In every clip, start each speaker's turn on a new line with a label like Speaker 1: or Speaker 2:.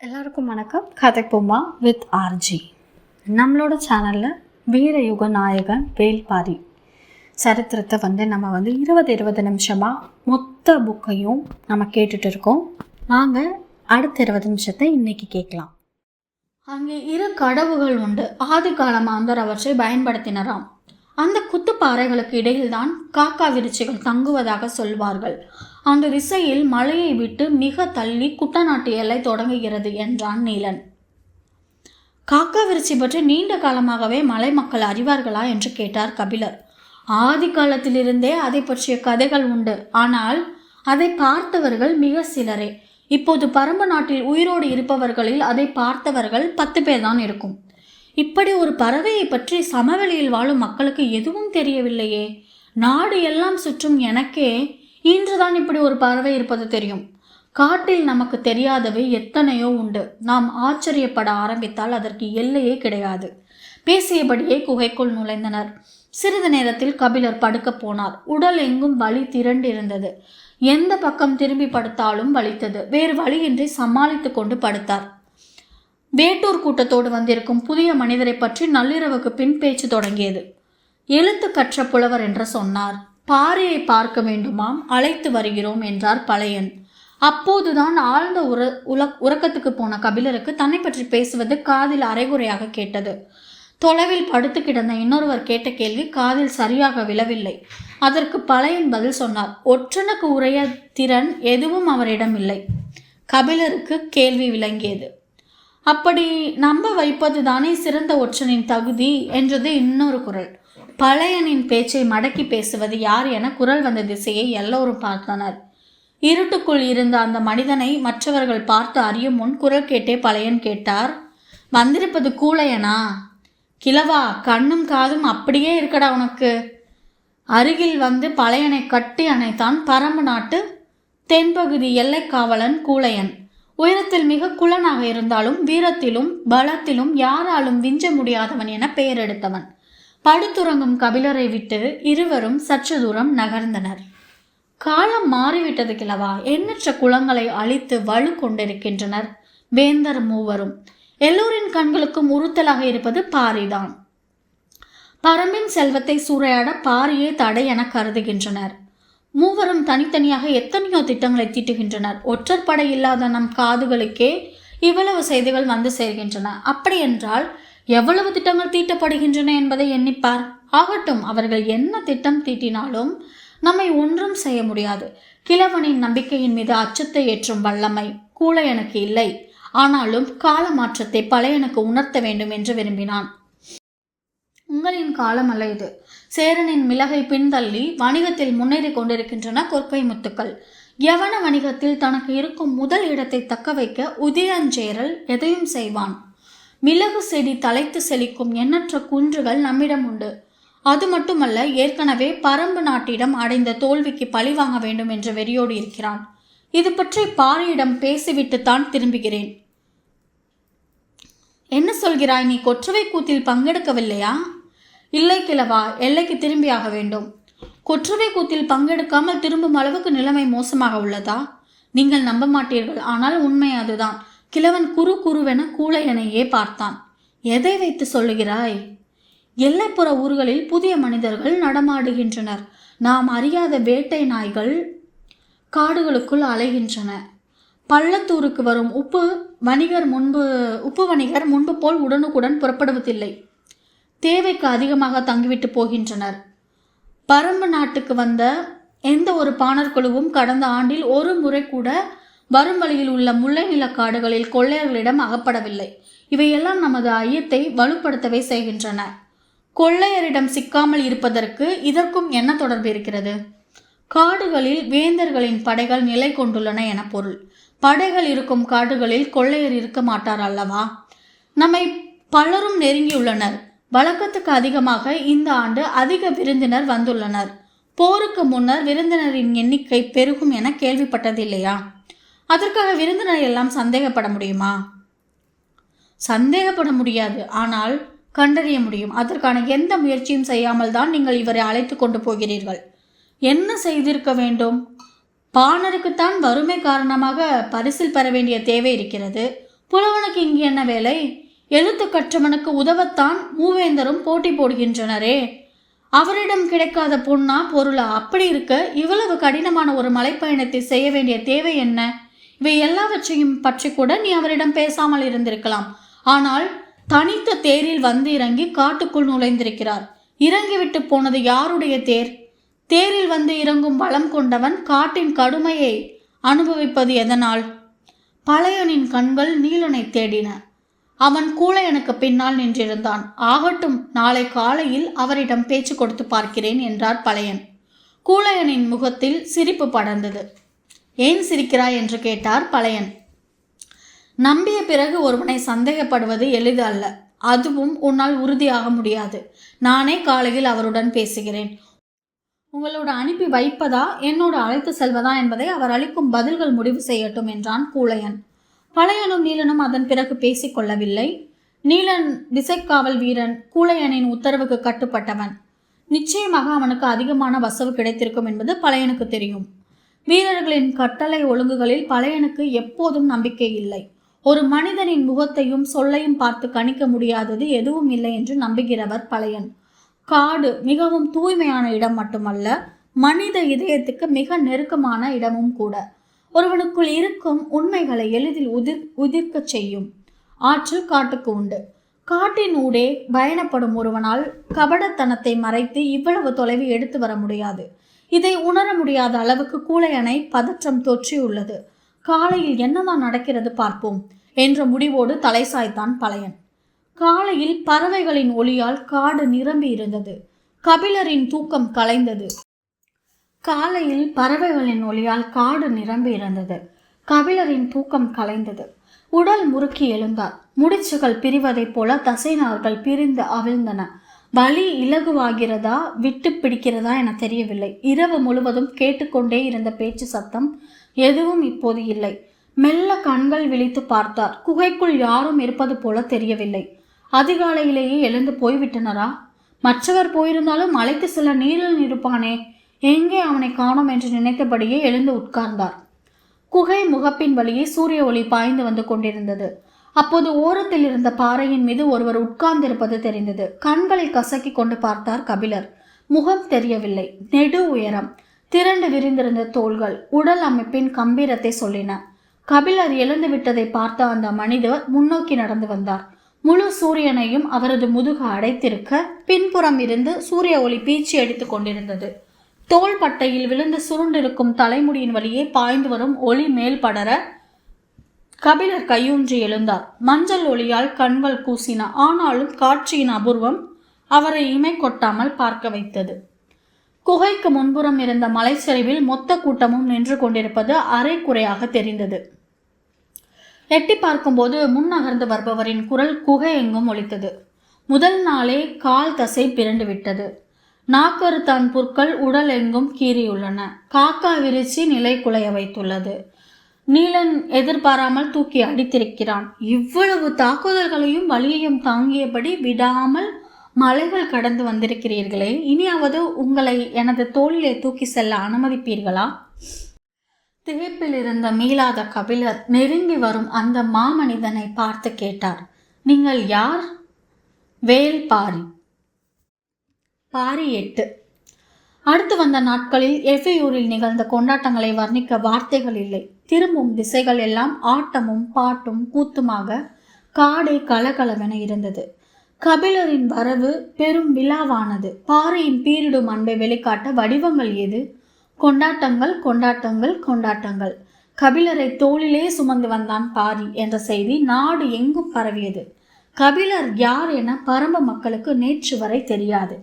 Speaker 1: எல்லாருக்கும் வணக்கம். கதை கதைப்போமா வித் ஆர்ஜி நம்மளோட சேனலில் வீரயுக நாயகன் வேல்பாரி சரித்திரத்தை வந்து நம்ம வந்து இருபது இருபது நிமிஷமாக மொத்த புக்கையும் நம்ம கேட்டுட்டு இருக்கோம். வாங்க அடுத்த இருபது நிமிஷத்தை இன்றைக்கி கேட்கலாம். அங்கே இரு கடவுகள் உண்டு. ஆதி காலமாக அவற்றை பயன்படுத்தினராம். அந்த குத்துப்பாறைகளுக்கு இடையில்தான் காக்கா விருச்சிகள் தங்குவதாக சொல்வார்கள். அந்த திசையில் மலையை விட்டு மிக தள்ளி குட்டநாட்டு எல்லை தொடங்குகிறது என்றான் நீலன். காக்கா பற்றி நீண்ட காலமாகவே மலை மக்கள் அறிவார்களா என்று கேட்டார் கபிலர். ஆதி காலத்திலிருந்தே அதை பற்றிய கதைகள் உண்டு. ஆனால் அதை பார்த்தவர்கள் மிக சிலரே. இப்போது பரம்பு நாட்டில் உயிரோடு இருப்பவர்களில் அதை பார்த்தவர்கள் பத்து பேர் தான் இருக்கும். இப்படி ஒரு பறவையை பற்றி சமவெளியில் வாழும் மக்களுக்கு எதுவும் தெரியவில்லையே. நாடு எல்லாம் சுற்றும் எனக்கே இன்றுதான் இப்படி ஒரு பறவை இருப்பது தெரியும். காட்டில் நமக்கு தெரியாதவை எத்தனையோ உண்டு. நாம் ஆச்சரியப்பட ஆரம்பித்தால் அதற்கு எல்லையே கிடையாது. பேசியபடியே குகைக்குள் நுழைந்தனர். சிறிது நேரத்தில் கபிலர் படுக்கப் போனார். உடல் எங்கும் வலி திரண்டிருந்தது. எந்த பக்கம் திரும்பி படுத்தாலும் வலித்தது. வேறு வழியின்றி சமாளித்து கொண்டு படுத்தார். வேட்டூர் கூட்டத்தோடு வந்திருக்கும் புதிய மனிதரை பற்றி நள்ளிரவுக்கு பின் பேச்சு தொடங்கியது. எழுத்து கற்ற புலவர் என்று சொன்னார். பாறையை பார்க்க வேண்டுமாம் அழைத்து வருகிறோம் என்றார் பழையன். அப்போதுதான் ஆழ்ந்த உர உல உறக்கத்துக்கு போன கபிலருக்கு தன்னை பற்றி பேசுவது காதில் அரைகுறையாக கேட்டது. தொலைவில் படுத்து கிடந்த இன்னொருவர் கேட்ட கேள்வி காதில் சரியாக விழவில்லை. அதற்கு பழையன் பதில் சொன்னார் ஒற்றனுக்கு உரைய திறன் எதுவும் அவரிடம் இல்லை. கபிலருக்கு கேள்வி விளங்கியது. அப்படி நம்ப வைப்பது தானே சிறந்த ஒற்றனின் தகுதி என்றது இன்னொரு குரல். பழையனின் பேச்சை மடக்கி பேசுவது யார் என குரல் வந்த திசையை எல்லோரும் பார்த்தனர். இருட்டுக்குள் இருந்த அந்த மனிதனை மற்றவர்கள் பார்த்து அறியும் முன் குரல் கேட்டே பழையன் கேட்டார் வந்திருப்பது கூழையனா? கிழவா கண்ணும் காதும் அப்படியே இருக்கடா உனக்கு. அருகில் வந்து பழையனை கட்டி அணைத்தான் பரம்பு நாட்டு தென்பகுதி எல்லைக்காவலன் கூழையன். உயரத்தில் மிக குலனாக இருந்தாலும் வீரத்திலும் பலத்திலும் யாராலும் விஞ்ச முடியாதவன் என பெயர் எடுத்தவன். படுத்துறங்கும் கபிலரை விட்டு இருவரும் சற்று தூரம் நகர்ந்தனர். காலம் மாறிவிட்டது கிழவா. எண்ணற்ற குளங்களை அழித்து வலு கொண்டிருக்கின்றனர். வேந்தர் மூவரும். எல்லோரின் கண்களுக்கும் உறுத்தலாக இருப்பது பாரிதான். பரம்பின் செல்வத்தை சூறையாட பாரியே தடை என கருதுகின்றனர். மூவரும் தனித்தனியாக எத்தனையோ திட்டங்களை தீட்டுகின்றனர். ஒற்றற்படை இல்லாத நம் காதுகளுக்கே இவ்வளவு செய்திகள் வந்து சேர்கின்றன. அப்படியென்றால் என்றால் எவ்வளவு திட்டங்கள் தீட்டப்படுகின்றன என்பதை எண்ணிப்பார். ஆகட்டும் அவர்கள் என்ன திட்டம் தீட்டினாலும் நம்மை ஒன்றும் செய்ய முடியாது. கிழவனின் நம்பிக்கையின் மீது அச்சத்தை ஏற்றும் வல்லமை கூட எனக்கு இல்லை. ஆனாலும் கால மாற்றத்தை பழையனுக்கு உணர்த்த வேண்டும் என்று விரும்பினான். உங்களின் காலம் அல்ல இது. சேரனின் மிளகை பின்தள்ளி வணிகத்தில் முன்னேறி கொண்டிருக்கின்றன கொற்கை முத்துக்கள். யவன வணிகத்தில் தனக்கு இருக்கும் முதல் இடத்தை தக்க வைக்க உதயஞ்சேரல் எதையும் செய்வான். மிளகு செடி தலைத்து செழிக்கும் எண்ணற்ற குன்றுகள் நம்மிடம் உண்டு. அது மட்டுமல்ல ஏற்கனவே பரம்பு நாட்டிடம் அடைந்த தோல்விக்கு பழி வாங்க வேண்டும் என்று வெறியோடு இருக்கிறான். இது பற்றி பாரியிடம் பேசிவிட்டுத்தான் திரும்புகிறேன். என்ன சொல்கிறாய் நீ கொற்றவை கூத்தில் பங்கெடுக்கவில்லையா? இல்லை கிழவா எல்லைக்கு திரும்பியாக வேண்டும். கொற்றவை கூத்தில் பங்கெடுக்காமல் திரும்பும் அளவுக்கு நிலைமை மோசமாக உள்ளதா? நீங்கள் நம்ப மாட்டீர்கள் ஆனால் உண்மை அதுதான். கிழவன் குறு குருவென கூழையனையே பார்த்தான். எதை வைத்து சொல்லுகிறாய்? எல்லைப்புற ஊர்களில் புதிய மனிதர்கள் நடமாடுகின்றனர். நாம் அறியாத வேட்டை நாய்கள் காடுகளுக்குள் அலைகின்றன. பள்ளத்தூருக்கு வரும் உப்பு வணிகர் முன்பு உப்பு வணிகர் முன்பு போல் உடனுக்குடன் புறப்படுவதில்லை. தேவைக்கு அதிகமாக தங்கிவிட்டு போகின்றனர். பரம்பு நாட்டுக்கு வந்த எந்த ஒரு பாணர் குழுவும் கடந்த ஆண்டில் ஒரு முறை கூட வரும் வழியில் உள்ள முல்லை நில காடுகளில் கொள்ளையர்களிடம் அகப்படவில்லை. இவையெல்லாம் நமது ஐயத்தை வலுப்படுத்தவே செய்கின்றன. கொள்ளையரிடம் சிக்காமல் இருப்பதற்கு இதற்கும் என்ன தொடர்பு இருக்கிறது? காடுகளில் வேந்தர்களின் படைகள் நிலை கொண்டுள்ளன என பொருள். படைகள் இருக்கும் காடுகளில் கொள்ளையர் இருக்க மாட்டார் அல்லவா? நம்மை பலரும் நெருங்கியுள்ளனர். வழக்கத்துக்கு அதிகமாக இந்த ஆண்டு அதிக விருந்தினர் வந்துள்ளனர். போருக்கு முன்னர் விருந்தினரின் எண்ணிக்கை பெருகும் என கேள்விப்பட்டதில்லையா? அதற்காக விருந்தினர் எல்லாம் சந்தேகப்பட முடியுமா? சந்தேகப்பட முடியாது. ஆனால் கண்டறிய முடியும். அதற்கான எந்த முயற்சியும் செய்யாமல் தான் நீங்கள் இவரை அழைத்து கொண்டு போகிறீர்கள். என்ன செய்திருக்க வேண்டும்? பாணருக்குத்தான் வறுமை காரணமாக பரிசில் பெற வேண்டிய தேவை இருக்கிறது. புலவனுக்கு இங்கு என்ன வேலை? எழுத்து கற்றவனுக்கு உதவத்தான் மூவேந்தரும் போட்டி போடுகின்றனரே. அவரிடம் கிடைக்காத பொண்ணா பொருளா? அப்படி இருக்க இவ்வளவு கடினமான ஒரு மலைப்பயணத்தை செய்ய வேண்டிய தேவை என்ன? இவை எல்லாவற்றையும் பற்றி கூட நீ அவரிடம் பேசாமல் இருந்திருக்கலாம். ஆனால் தனித்த தேரில் வந்து இறங்கி காட்டுக்குள் நுழைந்திருக்கிறார். இறங்கிவிட்டு போனது யாருடைய தேர்? தேரில் வந்து இறங்கும் பலம் கொண்டவன் காட்டின் கடுமையை அனுபவிப்பது எதனால்? பழையனின் கண்கள் நீலனை தேடின. அவன் கூழையனுக்கு பின்னால் நின்றிருந்தான். ஆகட்டும் நாளை காலையில் அவரிடம் பேச்சு கொடுத்து பார்க்கிறேன் என்றார் பழையன். கூழையனின் முகத்தில் சிரிப்பு படர்ந்தது. ஏன் சிரிக்கிறாய் என்று கேட்டார் பழையன். நம்பிய பிறகு ஒருவனை சந்தேகப்படுவது எளிது அல்ல. அதுவும் உன்னால் உறுதியாக முடியாது. நானே காலையில் அவருடன் பேசுகிறேன். உங்களோட அனுப்பி வைப்பதா? என்னோட அழைத்து செல்வதா என்பதை அவர் அளிக்கும் பதில்கள் முடிவு செய்யட்டும் என்றான் கூழையன். பழையனும் நீலனும் அதன் பிறகு பேசிக் கொள்ளவில்லை. நீலன் திசைக்காவல் வீரன் கூழையனின் உத்தரவுக்கு கட்டுப்பட்டவன். நிச்சயமாக அவனுக்கு அதிகமான வசவு கிடைத்திருக்கும் என்பது பழையனுக்கு தெரியும். வீரர்களின் கட்டளை ஒழுங்குகளில் பழையனுக்கு எப்போதும் நம்பிக்கை இல்லை. ஒரு மனிதனின் முகத்தையும் சொல்லையும் பார்த்து கணிக்க முடியாதது எதுவும் இல்லை என்று நம்புகிறவர் பழையன். காடு மிகவும் தூய்மையான இடம் மட்டுமல்ல மனித இதயத்துக்கு மிக நெருக்கமான இடமும் கூட. ஒருவனுக்குள் இருக்கும் உண்மைகளை எளிதில் உதிர் உதிர்க்கச் செய்யும். ஆற்றல் காட்டுக்கு உண்டு. காட்டின் ஊடே பயணப்படும் ஒருவனால் கபடத்தனத்தை மறைத்து இவ்வளவு தொலைவு எடுத்து வர முடியாது. இதை உணர முடியாத அளவுக்கு கூழையணை பதற்றம் தொற்றியுள்ளது. காலையில் என்னதான் நடக்கிறது பார்ப்போம் என்ற முடிவோடு தலை சாய்த்தான் பழையன். காலையில் பறவைகளின் ஒளியால் காடு நிரம்பி இருந்தது. கபிலரின் தூக்கம் கலைந்தது. காலையில் பறவைகளின் ஒளியால் காடு நிரம்பி இருந்தது. கபிலரின் தூக்கம் கலைந்தது. உடல் முறுக்கி எழுந்தார். முடிச்சுகள் பிரிவதைப் போல தசைநார்கள் பிரிந்து அவிழ்ந்தன. வலி இலகுவாகிறதா விட்டு பிடிக்கிறதா என தெரியவில்லை. இரவு முழுவதும் கேட்டுக்கொண்டே இருந்த பேச்சு சத்தம் எதுவும் இப்போது இல்லை. மெல்ல கண்கள் விழித்து பார்த்தார். குகைக்குள் யாரும் இருப்பது போல தெரியவில்லை. அதிகாலையிலேயே எழுந்து போய்விட்டனரா? மற்றவர் போயிருந்தாலும் அழைத்து சில நீரில் இருப்பானே எங்கே அவனை காணோம் என்று நினைத்தபடியே எழுந்து உட்கார்ந்தார். குகை முகப்பின் வழியே சூரிய ஒளி பாய்ந்து வந்து கொண்டிருந்தது. அப்போது ஓரத்தில் இருந்த பாறையின் மீது ஒருவர் உட்கார்ந்திருப்பது தெரிந்தது. கண்களை கசக்கி கொண்டு பார்த்தார் கபிலர். முகம் தெரியவில்லை. நெடு உயரம். திரண்டு விரிந்திருந்த தோள்கள் உடல் அமைப்பின் கம்பீரத்தை சொல்லின. கபிலர் எழுந்து விட்டதை பார்த்த அந்த மனிதர் முன்னோக்கி நடந்து வந்தார். முழு சூரியனையும் அவரது முதுகு அடைத்திருக்க பின்புறம் இருந்து சூரிய ஒளி பீச்சி அடித்துக் கொண்டிருந்தது. தோள்பட்டையில் விழுந்து சுருண்டிருக்கும் தலைமுடியின் வழியே பாய்ந்து வரும் ஒளி மேல் படர கபிலர் கையூன்றி எழுந்தார். மஞ்சள் ஒளியால் கண்கள் கூசின ஆனாலும் காட்சியின் அபூர்வம் அவரை இமை கொட்டாமல் பார்க்க வைத்தது. குகைக்கு முன்புறம் இருந்த மலைச்சரிவில் மொத்த கூட்டமும் நின்று கொண்டிருப்பது அரை குறையாக தெரிந்தது. எட்டி பார்க்கும்போது முன்னகர்ந்து வருபவரின் குரல் குகை எங்கும் ஒலித்தது. முதல் நாளே கால் தசை பிறண்டு விட்டது. நாக்கருத்தான் புற்கள் உடல் எங்கும் கீறியுள்ளன. காக்கா விரிச்சி நிலை குலைய வைத்துள்ளது. நீலன் எதிர்பாராமல் தூக்கி அடித்திருக்கிறான். இவ்வளவு தாக்குதல்களையும் வலியையும் தாங்கியபடி விடாமல் மலைகள் கடந்து வந்திருக்கிறீர்களே. இனியாவது உங்களை எனது தோளிலே தூக்கி செல்ல அனுமதிப்பீர்களா? திகைப்பில் இருந்த மீளாத கபிலர் நெருங்கி வரும் அந்த மாமனிதனை பார்த்து கேட்டார். நீங்கள் யார்? வேல் பாரி. பாரி எட்டு. அடுத்து வந்த நாட்களில் எஃபையூரில் நிகழ்ந்த கொண்டாட்டங்களை வர்ணிக்க வார்த்தைகள் இல்லை. திரும்பும் திசைகள் எல்லாம் ஆட்டமும் பாட்டும் கூத்துமாக காடே கலகலவென இருந்தது. கபிலரின் வரவு பெரும் விழாவானது. பாறையின் பீரிடும் அன்பை வெளிக்காட்ட வடிவங்கள் எது? கொண்டாட்டங்கள் கொண்டாட்டங்கள் கொண்டாட்டங்கள். கபிலரை தோளிலே சுமந்து வந்தான் பாரி என்ற செய்தி நாடு எங்கும் பரவியது. கபிலர் யார் என பரம்ப மக்களுக்கு நேற்று வரை தெரியாது.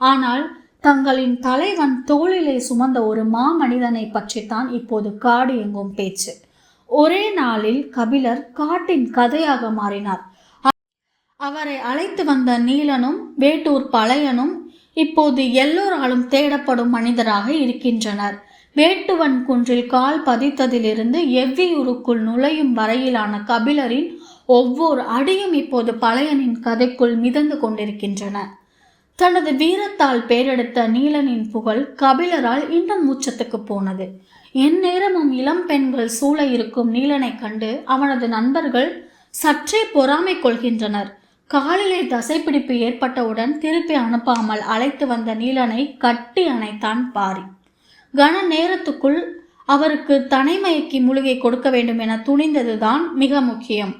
Speaker 1: ஆனால் தங்களின் தலைவன் தோளிலே சுமந்த ஒரு மாமனிதனை பற்றித்தான் இப்போது காடு எங்கும் பேச்சு. ஒரே நாளில் கபிலர் காட்டின் கதையாக மாறினார். அவரை அழைத்து வந்த நீலனும் வேட்டூர் பழையனும் இப்போது எல்லோராலும் தேடப்படும் மனிதராக இருக்கின்றனர். வேட்டுவன் குன்றில் கால் பதித்ததிலிருந்து எவ்வியூருக்குள் நுழையும் வரையிலான கபிலரின் ஒவ்வொரு அடியும் இப்போது பழையனின் கதைக்குள் மிதந்து கொண்டிருக்கின்றன. தனது வீரத்தால் பேரெடுத்த நீலனின் புகழ் கபிலரால் இன்னும் மூச்சத்துக்கு போனது. எந்நேரமும் இளம் பெண்கள் சூழ இருக்கும் நீலனை கண்டு அவனது நண்பர்கள் சற்றே பொறாமை கொள்கின்றனர். காலிலே தசைப்பிடிப்பு ஏற்பட்டவுடன் திருப்பி அனுப்பாமல் அழைத்து வந்த நீலனை கட்டி அணைத்தான் பாரி. கன நேரத்துக்குள் அவருக்கு தனைமயக்கி மூலிகை கொடுக்க வேண்டும் என துணிந்ததுதான் மிக முக்கியம்.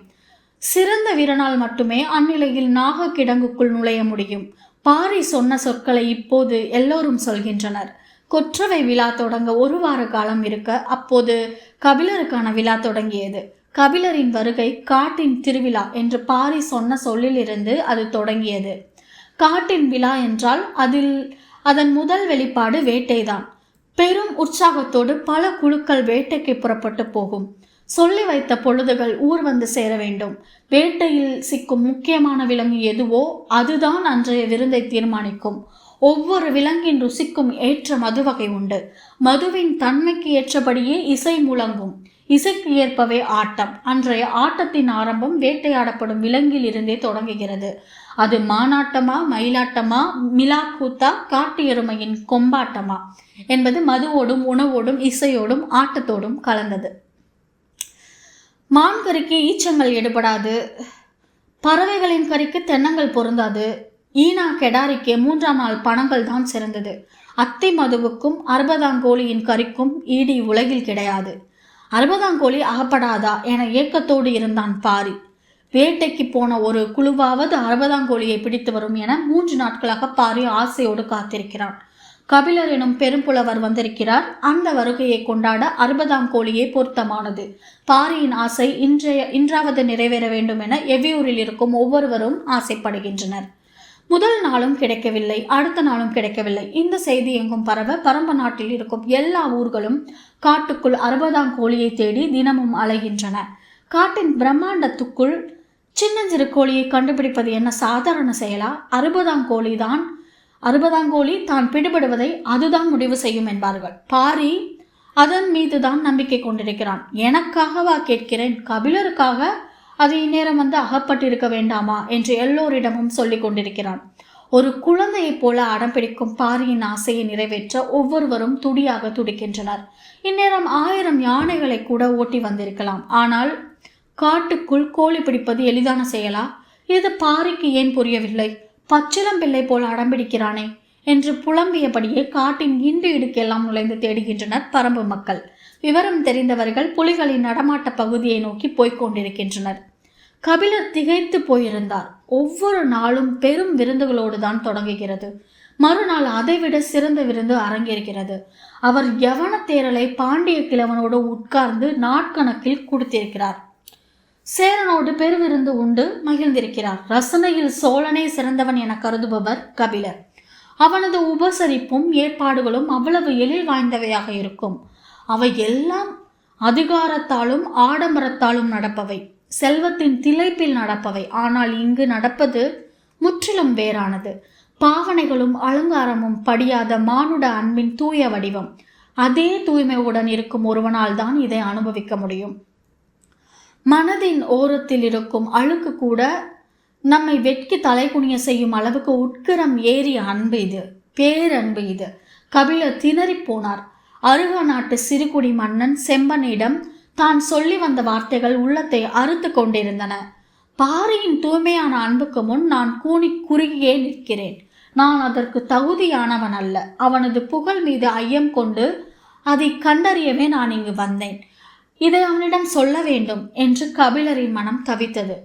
Speaker 1: சிறந்த வீரனால் மட்டுமே அந்நிலையில் நாக கிடங்குக்குள் நுழைய முடியும். பாரி சொன்ன சொற்களை இப்போது எல்லோரும் சொல்கின்றனர். கொற்றவை விழா தொடங்க ஒரு வார காலம் இருக்க அப்போது கபிலருக்கான விழா தொடங்கியது. கபிலரின் வருகை காட்டின் திருவிழா என்று பாரி சொன்ன சொல்லிலிருந்து அது தொடங்கியது. காட்டின் விழா என்றால் அதில் அதன் முதல் வெளிப்பாடு வேட்டைதான். பெரும் உற்சாகத்தோடு பல குழுக்கள் வேட்டைக்கு புறப்பட்டு போகும். சொல்லி வைத்த பொழுதுகள் ஊர் வந்து சேர வேண்டும். வேட்டையில் சிக்கும் முக்கியமான விலங்கு எதுவோ அதுதான் அன்றைய விருந்தை தீர்மானிக்கும். ஒவ்வொரு விலங்கின் ருசிக்கும் ஏற்ற மது வகை உண்டு. மதுவின் தன்மைக்கு ஏற்றபடியே இசை முழங்கும். இசைக்கு ஏற்பவே ஆட்டம். அன்றைய ஆட்டத்தின் ஆரம்பம் வேட்டையாடப்படும் விலங்கில் இருந்தே தொடங்குகிறது. அது மானாட்டமா மயிலாட்டமா மிலாக்கூத்தா காட்டு எருமையின் கொம்பாட்டமா என்பது மதுவோடும் உணவோடும் இசையோடும் ஆட்டத்தோடும் கலந்தது. மான் கறிக்கு ஈச்சங்கள் எடுபடாது. பறவைகளின் கறிக்கு தென்னங்கள் பொருந்தாது. ஈனா கெடாரிக்கு மூன்றாம் நாள் பணங்கள் தான் சிறந்தது. அத்தை மதுவுக்கும் அறுபதாங்கோழியின் கறிக்கும் ஈடி உலகில் கிடையாது. அறுபதாங்கோழி அகப்படாதா என ஏக்கத்தோடு இருந்தான் பாரி. வேட்டைக்கு போன ஒரு குழுவாவது அறுபதாங்கோழியை பிடித்து வரும் என மூன்று நாட்களாக பாரி ஆசையோடு காத்திருக்கிறான். கபிலர் எனும் பெரும்புலவர் வந்திருக்கிறார். அந்த வருகையை கொண்டாட அறுபதாம் கோழியே பொருத்தமானது. பாரியின் ஆசை இன்றைய இன்றாவது நிறைவேற வேண்டும் என எவ்வியூரில் இருக்கும் ஒவ்வொருவரும் ஆசைப்படுகின்றனர். முதல் நாளும் கிடைக்கவில்லை அடுத்த நாளும் கிடைக்கவில்லை. இந்த செய்தி எங்கும் பரவ பரம்ப நாட்டில் இருக்கும் எல்லா ஊர்களும் காட்டுக்குள் அறுபதாம் கோழியை தேடி தினமும் அலைகின்றன. காட்டின் பிரம்மாண்டத்துக்குள் சின்னஞ்சிறு கோழியை கண்டுபிடிப்பது என்ன சாதாரண செயலா? அறுபதாம் கோழிதான் அறுபதாங்கோழி தான் பிடிபடுவதை அதுதான் முடிவு செய்யும் என்பார்கள். பாரி அதன் மீதுதான் நம்பிக்கை கொண்டிருக்கிறான். எனக்காகவா கேட்கிறேன்? கபிலருக்காக அது இந்நேரம் வந்து அகப்பட்டிருக்க வேண்டாமா? என்று எல்லோரிடமும் சொல்லிக் கொண்டிருக்கிறான். ஒரு குழந்தையைப் போல அடம் பிடிக்கும் பாரியின் ஆசையை நிறைவேற்ற ஒவ்வொருவரும் துடியாக துடிக்கின்றனர். இந்நேரம் ஆயிரம் யானைகளை கூட ஓட்டி வந்திருக்கலாம். ஆனால் காட்டுக்குள் கோழி பிடிப்பது எளிதான செயலா? இது பாரிக்கு ஏன் புரியவில்லை? பச்சிளம்பிள்ளை போல் அடம்பிடிக்கிறானே என்று புலம்பியபடியே காட்டின் இண்டு இடுக்கெல்லாம் நுழைந்து தேடுகின்றனர் பரம்பு மக்கள். விவரம் தெரிந்தவர்கள் புலிகளின் நடமாட்ட பகுதியை நோக்கி போய்க் கொண்டிருக்கின்றனர். கபிலர் திகைத்து போயிருந்தார். ஒவ்வொரு நாளும் பெரும் விருந்துகளோடு தான் தொடங்குகிறது. மறுநாள் அதைவிட சிறந்த விருந்து அரங்கேறுகிறது. அவர் யவன தேரலை பாண்டிய கிழவனோடு உட்கார்ந்து நாட்கணக்கில் கொடுத்திருக்கிறார். சேரனோடு பெருவிருந்து உண்டு மகிழ்ந்திருக்கிறார். ரசனையில் சோழனே சிறந்தவன் என கருதுபவர் கபிலர். அவனது உபசரிப்பும் ஏற்பாடுகளும் அவ்வளவு எழில் வாய்ந்தவையாக இருக்கும். அவை எல்லாம் அதிகாரத்தாலும் ஆடம்பரத்தாலும் நடப்பவை. செல்வத்தின் திளைப்பில் நடப்பவை. ஆனால் இங்கு நடப்பது முற்றிலும் வேறானது. பாவனைகளும் அலங்காரமும் படியாத மானுட அன்பின் தூய வடிவம். அதே தூய்மையுடன் இருக்கும் ஒருவனால் தான் இதை அனுபவிக்க முடியும். மனதின் ஓரத்தில் இருக்கும் அழுக்கு கூட நம்மை வெட்கி தலைகுனிய செய்யும் அளவுக்கு உட்கரம் ஏறிய அன்பு இது பேரன்பு இது. கபிலர் திணறிப் போனார். அருக நாட்டு சிறுகுடி மன்னன் செம்பனிடம் தான் சொல்லி வந்த வார்த்தைகள் உள்ளத்தை அறுத்து கொண்டிருந்தன. பாறையின் தூய்மையான அன்புக்கு முன் நான் கூனி குறுகியே நிற்கிறேன். நான் அதற்கு தகுதியானவன் அல்ல. அவனது புகழ் மீது ஐயம் கொண்டு அதை கண்டறியவே நான் இங்கு வந்தேன். இதை அவனிடம் சொல்ல வேண்டும் என்று கபிலரின் மனம் தவித்தது.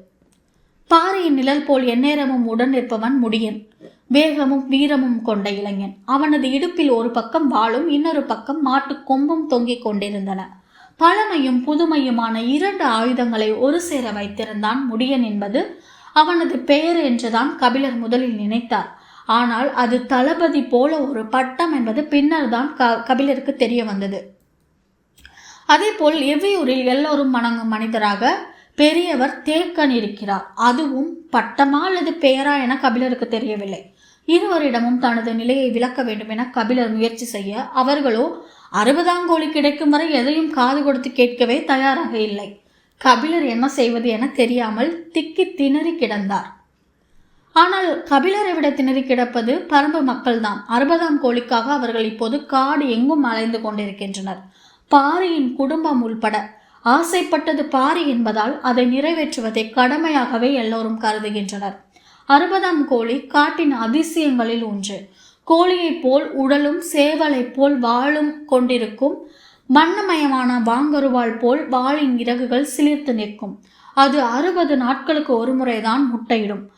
Speaker 1: பாரியின் நிழல் போல் எந்நேரமும் உடன் நிற்பவன் முடியன். வேகமும் வீரமும் கொண்ட இளைஞன். அவனது இடுப்பில் ஒரு பக்கம் வாளும் இன்னொரு பக்கம் மாட்டு கொம்பும் தொங்கிக் கொண்டிருந்தன. பழமையும் புதுமையுமான இரண்டு ஆயுதங்களை ஒரு சேர வைத்திருந்தான் முடியன் என்பது அவனது பெயர் என்றுதான் கபிலர் முதலில் நினைத்தார். ஆனால் அது தளபதி போல ஒரு பட்டம் என்பது பின்னர் தான் க கபிலருக்கு தெரிய வந்தது. அதேபோல் எவ்வியூரில் எல்லோரும் வணங்கும் மனிதராக பெரியவர் தேக்கன் இருக்கிறார். அதுவும் பட்டமா அல்லது பெயரா என கபிலருக்கு தெரியவில்லை. இருவரிடமும் தனது நிலையை விளக்க வேண்டும் என கபிலர் முயற்சி செய்ய அவர்களோ அறுபதாங்கோழி கிடைக்கும் வரை எதையும் காது கொடுத்து கேட்கவே தயாராக இல்லை. கபிலர் என்ன செய்வது என தெரியாமல் திக்கி திணறி கிடந்தார். ஆனால் கபிலரை விட திணறி கிடப்பது பரம்பு மக்கள்தான். அறுபதாம் கோழிக்காக அவர்கள் இப்போது காடு எங்கும் அலைந்து கொண்டிருக்கின்றனர். பாரியின் குடும்பம் உள்பட. ஆசைப்பட்டது பாரி என்பதால் அதை நிறைவேற்றுவதை கடமையாகவே எல்லோரும் கருதுகின்றனர். அறுபதாம் கோழி காட்டின் அதிசயங்களில் ஒன்று. கோழியைப் போல் உடலும் சேவலைப் போல் வாழும் கொண்டிருக்கும். வண்ணமயமான வாங்கருவாள் போல் வாளின் இறகுகள் சிலிர்த்து நிற்கும். அது அறுபது நாட்களுக்கு ஒரு முறைதான் முட்டையிடும்.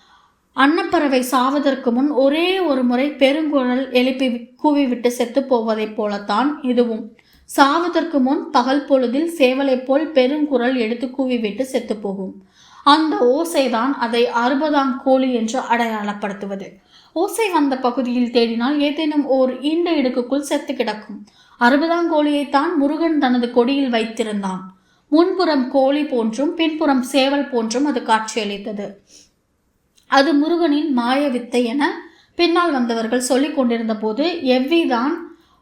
Speaker 1: அன்னப்பறவை சாவதற்கு முன் ஒரே ஒரு முறை பெருங்குழல் எழுப்பி கூவிவிட்டு செத்து போவதைப் போலத்தான் இதுவும். சாவதற்கு முன் பகல் பொழுதில் சேவலைப் போல் பெருங்குரல் எடுத்து கூவிவிட்டு செத்து போகும். அந்த ஓசைதான் அதை அறுபதாம் கோழி என்று அடையாளப்படுத்துவது. ஓசை வந்த பகுதியில் தேடினால் ஏதேனும் ஓர் ஈண்ட இடுக்குக்குள் செத்து கிடக்கும். அறுபதாம் கோழியைத்தான் முருகன் தனது கொடியில் வைத்திருந்தான். முன்புறம் கோழி போன்றும் பின்புறம் சேவல் போன்றும் அது காட்சியளித்தது. அது முருகனின் மாய வித்தை என பின்னால் வந்தவர்கள் சொல்லிக் கொண்டிருந்த போது எவ்விதான்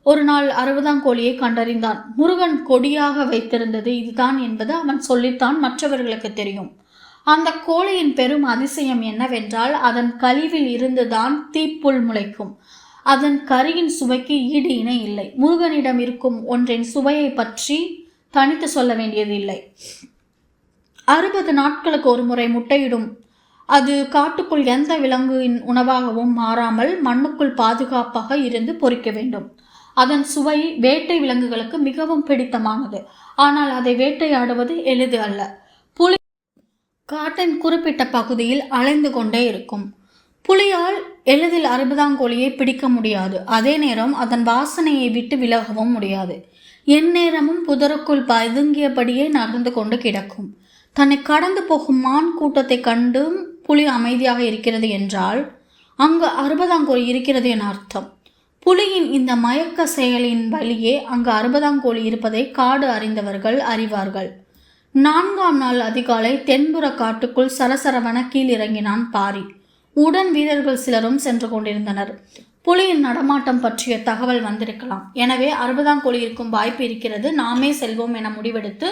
Speaker 1: ஒரு நாள் அறுபதாம் கோழியை கண்டறிந்தான். முருகன் கொடியாக வைத்திருந்தது இதுதான் என்பது அவன் சொல்லித்தான் மற்றவர்களுக்கு தெரியும். அந்த கோழியின் பெரும் அதிசயம் என்னவென்றால் அதன் கழிவில் இருந்துதான் தீப்புல் முளைக்கும். அதன் கரியின் சுவைக்கு ஈடு இணை இல்லை. முருகனிடம் இருக்கும் ஒன்றின் சுவையை பற்றி தனித்து சொல்ல வேண்டியது இல்லை. அறுபது நாட்களுக்கு ஒரு முறை முட்டையிடும். அது காட்டுக்குள் எந்த விலங்குயின் உணவாகவும் மாறாமல் மண்ணுக்குள் பாதுகாப்பாக இருந்து பொறிக்க வேண்டும். அதன் சுவை வேட்டை விலங்குகளுக்கு மிகவும் பிடித்தமானது. ஆனால் அதை வேட்டையாடுவது எளிது அல்ல. புலி காட்டின் குறிப்பிட்ட பகுதியில் அலைந்து கொண்டே இருக்கும். புலியால் எளிதில் அறுபதாங்கோழியை பிடிக்க முடியாது. அதே நேரம் அதன் வாசனையை விட்டு விலகவும் முடியாது. எந்நேரமும் புதருக்குள் பதுங்கியபடியே நகர்ந்து கொண்டு கிடக்கும். தன்னை கடந்து போகும் மான் கூட்டத்தை கண்டும் புலி அமைதியாக இருக்கிறது என்றால் அங்கு அறுபதாங்கோழி இருக்கிறது என அர்த்தம். புலியின் இந்த மயக்க செயலின் வழியே அங்கு அறுபதாங்கோழி இருப்பதை காடு அறிந்தவர்கள் அறிவார்கள். நான்காம் நாள் அதிகாலை தென்புற காட்டுக்குள் சரசரவன கீழிறங்கினான் பாரி. உடன் வீரர்கள் சிலரும் சென்று கொண்டிருந்தனர். புலியின் நடமாட்டம் பற்றிய தகவல் வந்திருக்கலாம். எனவே அறுபதாம் கோழி இருக்கும் வாய்ப்பு இருக்கிறது. நாமே செல்வோம் என முடிவெடுத்து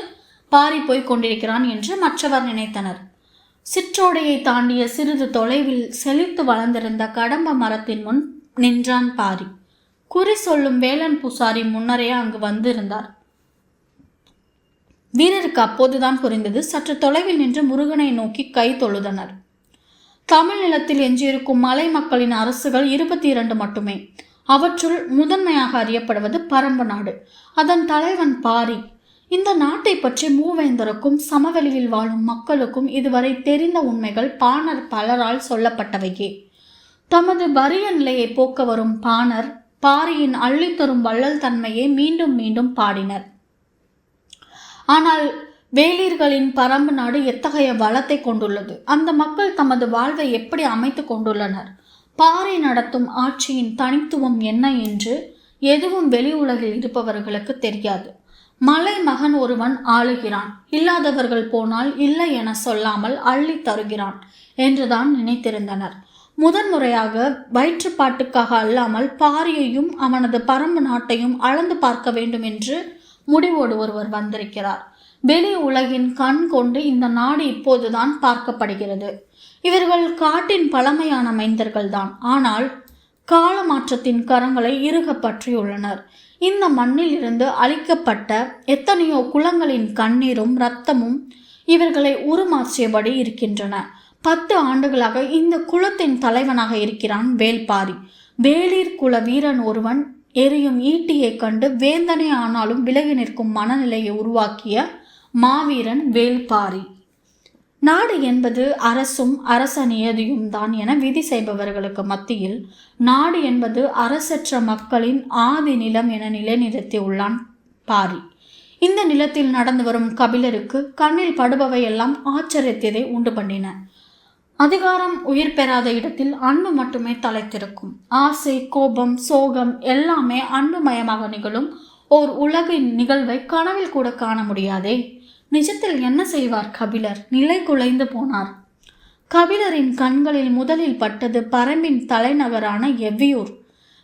Speaker 1: பாரி போய் கொண்டிருக்கிறான் என்று மற்றவர் நினைத்தனர். சிற்றோடையை தாண்டிய சிறிது தொலைவில் செழித்து வளர்ந்திருந்த கடம்ப மரத்தின் முன் நின்றான் பாரி. குறி சொல்லும் வேலன் பூசாரி முன்னரே அங்கு வந்திருந்தார். வீரருக்கு அப்போதுதான் புரிந்தது சற்று தொலைவில் நின்று முருகனை நோக்கி கை தொழுதனர். தமிழ் நிலத்தில் எஞ்சியிருக்கும் மலை மக்களின் அரசுகள் இருபத்தி இரண்டு மட்டுமே. அவற்றுள் முதன்மையாக அறியப்படுவது பரம்பு நாடு. அதன் தலைவன் பாரி. இந்த நாட்டை பற்றி மூவேந்தருக்கும் சமவெளியில் வாழும் மக்களுக்கும் இதுவரை தெரிந்த உண்மைகள் பாணர் பலரால் சொல்லப்பட்டவையே. தமது வறிய நிலையை போக்க வரும் பாணர் பாரியின் அள்ளித்தரும் வள்ளல் தன்மையை மீண்டும் மீண்டும் பாடினர். ஆனால் வேலீர்களின் பரம்பு நாடு எத்தகைய வளத்தை கொண்டுள்ளது? அந்த மக்கள் தமது வாழ்வை எப்படி அமைத்து கொண்டுள்ளனர்? பாறை நடத்தும் ஆட்சியின் தனித்துவம் என்ன என்று எதுவும் வெளி உலகில் இருப்பவர்களுக்கு தெரியாது. மலை மகன் ஒருவன் ஆளுகிறான். இல்லாதவர்கள் போனால் இல்லை என சொல்லாமல் அள்ளி தருகிறான் என்றுதான் நினைத்திருந்தனர். முதன்முறையாக வயிற்றுப்பாட்டுக்காக அல்லாமல் பாரியையும் அவனது பரம்பு நாட்டையும் அளந்து பார்க்க வேண்டும் என்று முடிவோடு ஒருவர் வந்திருக்கிறார். வெளி உலகின் கண் கொண்டு இந்த நாடு இப்போதுதான் பார்க்கப்படுகிறது. இவர்கள் காட்டின் பழமையான மைந்தர்கள்தான். ஆனால் காலமாற்றத்தின் கரங்களை இறுக பற்றியுள்ளனர். இந்த மண்ணில் இருந்து அழிக்கப்பட்ட எத்தனையோ குளங்களின் கண்ணீரும் இரத்தமும் இவர்களை உருமாற்றியபடி இருக்கின்றன. பத்து ஆண்டுகளாக இந்த குலத்தின் தலைவனாக இருக்கிறான் வேல்பாரி. வேளிர் குல வீரன் ஒருவன் எரியும் ஈட்டியைக் கண்டு வேந்தனை ஆனாலும் விலகி நிற்கும் மனநிலையை உருவாக்கிய மாவீரன் வேல்பாரி. நாடு என்பது அரசும் அரச நியதியும் தான் என விதி செய்பவர்களுக்கு மத்தியில் நாடு என்பது அரசற்ற மக்களின் ஆதி நிலம் என நிலைநிறுத்தி உள்ளான் பாரி. இந்த நிலத்தில் நடந்து வரும் கபிலருக்கு கண்ணில் படுபவையெல்லாம் ஆச்சரியத்தை உண்டு பண்ணின. அதிகாரம் உயிர் பெறாத இடத்தில் அன்பு மட்டுமே தலைத்திருக்கும். ஆசை கோபம் சோகம் எல்லாமே அன்புமயமாக நிகழும் ஓர் உலகின் நிகழ்வை கனவில் கூட காண முடியாதே. நிஜத்தில் என்ன செய்வார் கபிலர்? நிலை குலைந்து போனார். கபிலரின் கண்களில் முதலில் பட்டது பரம்பின் தலைநகரான எவ்வியூர்.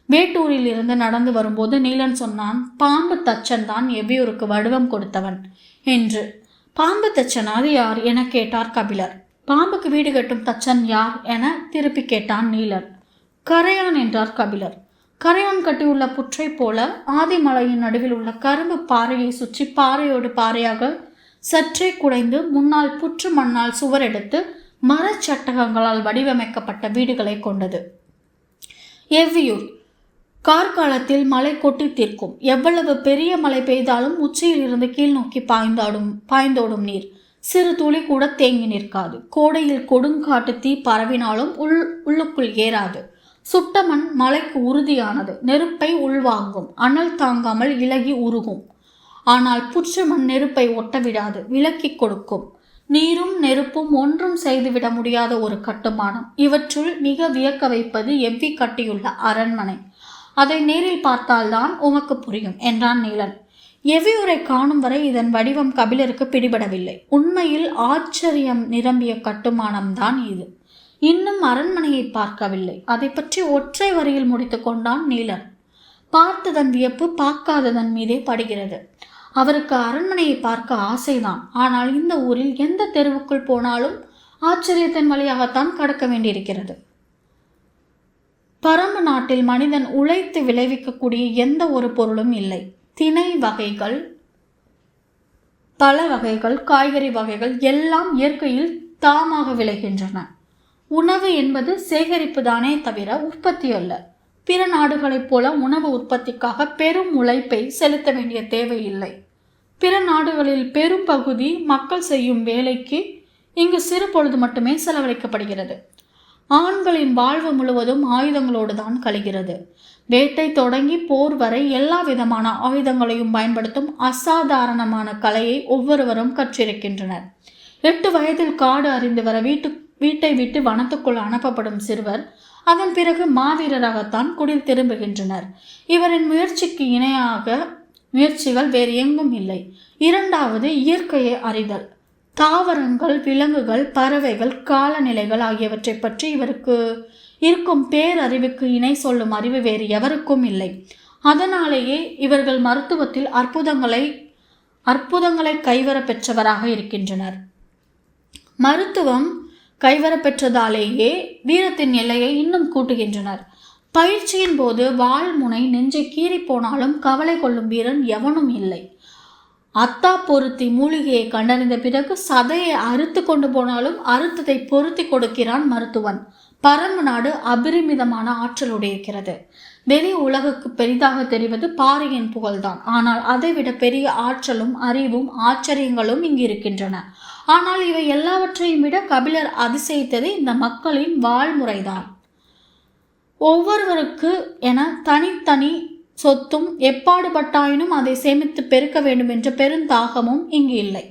Speaker 1: வேட்டூரில் இருந்து நடந்து வரும்போது நீலன் சொன்னான் பாம்பு தச்சன் தான் எவ்வியூருக்கு வடிவம் கொடுத்தவன் என்று. பாம்பு தச்சன் அது யார்? என கேட்டார் கபிலர். பாம்புக்கு வீடு கட்டும் தச்சன் யார் என திருப்பி கேட்டான் நீலர். கரையான் என்றார் கபிலர். கரையான் கட்டியுள்ள புற்றை போல ஆதிமலையின் நடுவில் உள்ள கரும்பு பாறையை சுற்றி பாறையோடு பாறையாக சற்றே குடைந்து முன்னால் புற்று மண்ணால் சுவர் எடுத்து மரச்சட்டகங்களால் வடிவமைக்கப்பட்ட வீடுகளை கொண்டது. எவ்வியூர். கார்காலத்தில் மழை கொட்டி தீர்க்கும். எவ்வளவு பெரிய மழை பெய்தாலும் உச்சியில் இருந்து கீழ் நோக்கி பாய்ந்தாடும் பாய்ந்தோடும் நீர். சிறு துளி கூட தேங்கி நிற்காது. கோடையில் கொடுங்காட்டு தீ பரவினாலும் உள் உள்ளுக்குள் ஏறாது. சுட்ட மண் மலைக்கு உறுதியானது. நெருப்பை உள்வாங்கும். அனல் தாங்காமல் இலகி உருகும். ஆனால் புற்று மண் நெருப்பை ஒட்டவிடாது. விலக்கிக் கொடுக்கும். நீரும் நெருப்பும் ஒன்றும் செய்துவிட முடியாத ஒரு கட்டுமானம். இவற்றுள் மிக வியக்க வைப்பது எவ்வி கட்டியுள்ள அரண்மனை. அதை நேரில் பார்த்தால்தான் உமக்கு புரியும் என்றான் நீலன். எவ்வியூரை காணும் வரை இதன் வடிவம் கபிலருக்கு பிடிபடவில்லை. உண்மையில் ஆச்சரியம் நிரம்பிய கட்டுமானம்தான் இது. இன்னும் அரண்மனையை பார்க்கவில்லை. அதை பற்றி ஒற்றை வரியில் முடித்து கொண்டான் நீலன். பார்த்ததன் வியப்பு பார்க்காததன் மீதே படுகிறது. அவருக்கு அரண்மனையை பார்க்க ஆசைதான். ஆனால் இந்த ஊரில் எந்த தெருவுக்குள் போனாலும் ஆச்சரியத்தின் வழியாகத்தான் கடக்க வேண்டியிருக்கிறது. பரம்பு நாட்டில் மனிதன் உழைத்து விளைவிக்கக்கூடிய எந்த ஒரு பொருளும் இல்லை. திணை வகைகள் பல வகைகள் காய்கறி வகைகள் எல்லாம் இயற்கையில் தாமாக விளைகின்றன. உணவு என்பது சேகரிப்பு தானே தவிர உற்பத்தி அல்ல. பிற நாடுகளைப் போல உணவு உற்பத்திக்காக பெரும் உழைப்பை செலுத்த வேண்டிய தேவையில்லை. பிற நாடுகளில் பெரும் பகுதி மக்கள் செய்யும் வேலைக்கு இங்கு சிறு பொழுது மட்டுமே செலவழிக்கப்படுகிறது. ஆண்களின் வாழ்வு முழுவதும் ஆயுதங்களோடு தான் கழிகிறது. வேட்டை தொடங்கி போர் வரை எல்லா விதமான ஆயுதங்களையும் பயன்படுத்தும் அசாதாரணமான கலையை ஒவ்வொருவரும் கற்றிருக்கின்றனர். எட்டு வயதில் காடு அறிந்து வர வீட்டு வீட்டை விட்டு வனத்துக்குள் அனுப்பப்படும் சிறுவர் அதன் பிறகு மாவீரராகத்தான் குடில் திரும்புகின்றனர். இவரின் முயற்சிக்கு இணையாக முயற்சிகள் வேறு எங்கும் இல்லை. இரண்டாவது இயற்கையை அறிதல். தாவரங்கள் விலங்குகள் பறவைகள் காலநிலைகள் ஆகியவற்றை பற்றி இவருக்கு இருக்கும் பேரறிவுக்கு இணை சொல்லும் அறிவு வேறு எவருக்கும் இல்லை. அதனாலேயே இவர்கள் மருத்துவத்தில் அற்புதங்களை அற்புதங்களை கைவர பெற்றவராக இருக்கின்றனர். மருத்துவம் கைவர பெற்றதாலேயே வீரத்தின் எல்லையை இன்னும் கூட்டுகின்றனர். பயிற்சியின் போது வாழ்முனை நெஞ்சை கீறி போனாலும் கவலை கொள்ளும் வீரன் எவனும் இல்லை. அத்தா பொருத்தி மூலிகையை கண்டறிந்த பிறகு சதையை அறுத்து கொண்டு போனாலும் அறுத்ததை பொருத்தி கொடுக்கிறான் மருத்துவன். பரம்பு நாடு அபரிமிதமான ஆற்றலுடையிருக்கிறது வெளி உலகுக்கு பெரிதாக தெரிவது பாறையின் புகழ்தான். ஆனால் அதைவிட பெரிய ஆற்றலும் அறிவும் ஆச்சரியங்களும் இங்கு இருக்கின்றன. ஆனால் இவை எல்லாவற்றையும் விட கபிலர் அதிசயித்தது இந்த மக்களின் வாழ்முறைதான். ஒவ்வொருவருக்கு என தனித்தனி சொத்தும் எப்பாடுபட்டாயினும் அதை சேமித்து பெருக்க வேண்டும் என்ற பெருந்தாகமும் இங்கு இல்லை.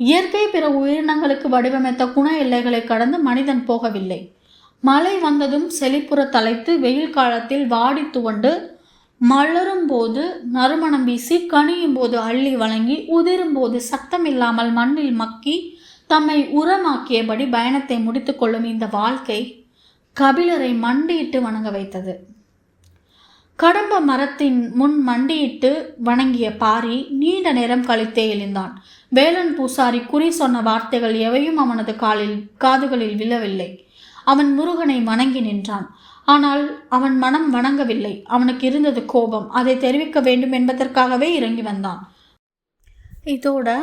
Speaker 1: இயற்கை பிற உயிரினங்களுக்கு வடிவமைத்த குண எல்லைகளை கடந்து மனிதன் போகவில்லை. மழை வந்ததும் செழிப்புற தலைத்து வெயில் காலத்தில் வாடி துவண்டு மலரும் போது நறுமணம் வீசி கனியும் போது அள்ளி வழங்கி உதிரும் போது சத்தமில்லாமல் மண்ணில் மக்கி தம்மை உரமாக்கியபடி பயணத்தை முடித்து கொள்ளும் இந்த வாழ்க்கை கபிலரை மண்டியிட்டு வணங்க வைத்தது. கடம்ப மரத்தின் முன் மண்டியிட்டு வணங்கிய பாரி நீண்ட நேரம் கழித்தே எழுந்தான். வேலன் பூசாரி குறி சொன்ன வார்த்தைகள் எவையும் அவனது காலில் காதுகளில் விழவில்லை. அவன் முருகனை வணங்கி நின்றான். ஆனால் அவன் மனம் வணங்கவில்லை. அவனுக்கு இருந்தது கோபம். அதை தெரிவிக்க வேண்டும் என்பதற்காகவே இறங்கி வந்தான். இதோட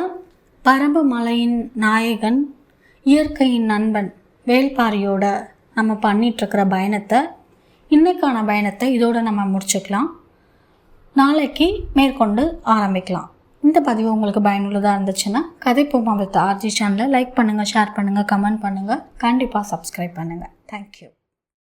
Speaker 1: பரம்பு மலையின் நாயகன் இயற்கையின் நண்பன் வேல்பாரியோட நம்ம பண்ணிகிட்ருக்கிற பயணத்தை இன்னைக்கான பயணத்தை இதோட நம்ம முடிச்சுக்கலாம். நாளைக்கு மேற்கொண்டு ஆரம்பிக்கலாம். இந்த பதிவு உங்களுக்கு பயனுள்ளதாக இருந்துச்சுன்னா கதை பூமா வித் ஆர்ஜி சேனலை லைக் பண்ணுங்கள் ஷேர் பண்ணுங்கள் கமெண்ட் பண்ணுங்கள் கண்டிப்பாக சப்ஸ்கிரைப் பண்ணுங்கள் தேங்க்யூ